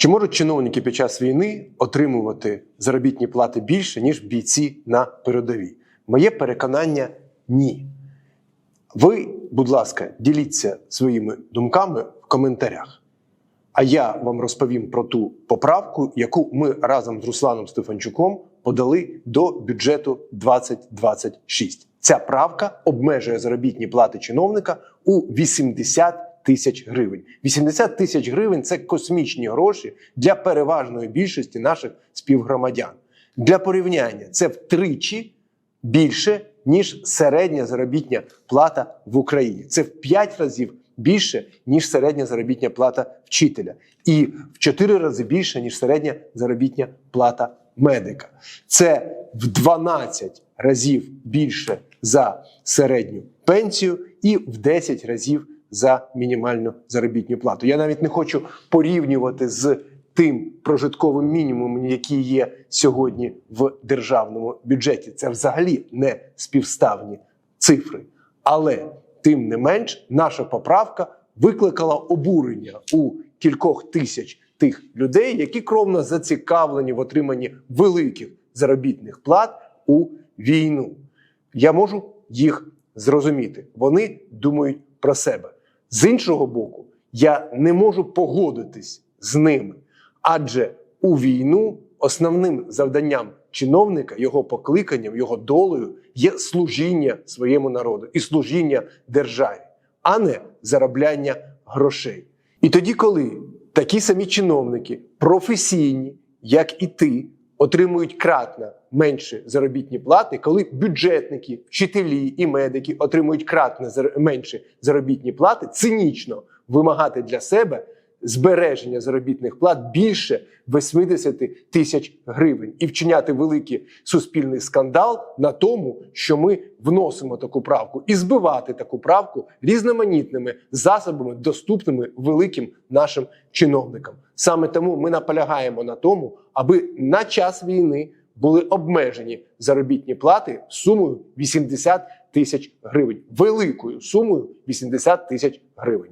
Чи можуть чиновники під час війни отримувати заробітні плати більше, ніж бійці на передовій? Моє переконання ні. Ви, будь ласка, діліться своїми думками в коментарях. А я вам розповім про ту поправку, яку ми разом з Русланом Стефанчуком подали до бюджету 2026. Ця правка обмежує заробітні плати чиновника у 80 тисяч гривень. 80 тисяч гривень це космічні гроші для переважної більшості наших співгромадян. Для порівняння це втричі більше, ніж середня заробітня плата в Україні. Це в 5 разів більше, ніж середня заробітня плата вчителя, і в 4 рази більше, ніж середня заробітня плата медика. Це в 12 разів більше за середню пенсію і в 10 разів за мінімальну заробітну плату. Я навіть не хочу порівнювати з тим прожитковим мінімумом, який є сьогодні в державному бюджеті. Це взагалі не співставні цифри. Але тим не менш, наша поправка викликала обурення у кількох тисяч тих людей, які кровно зацікавлені в отриманні великих заробітних плат у війну. Я можу їх зрозуміти. Вони думають про себе. З іншого боку, я не можу погодитись з ними, адже у війну основним завданням чиновника, його покликанням, його долею є служіння своєму народу і служіння державі, а не заробляння грошей. І тоді, коли такі самі чиновники, професійні, як і ти, отримують кратно менше заробітні плати, коли бюджетники, вчителі і медики отримують кратно менше заробітні плати, цинічно вимагати для себе збереження заробітних плат більше 80 тисяч гривень і вчиняти великий суспільний скандал на тому, що ми вносимо таку правку, і збивати таку правку різноманітними засобами, доступними великим нашим чиновникам. Саме тому ми наполягаємо на тому, аби на час війни були обмежені заробітні плати сумою 80 тисяч гривень, великою сумою 80 тисяч гривень.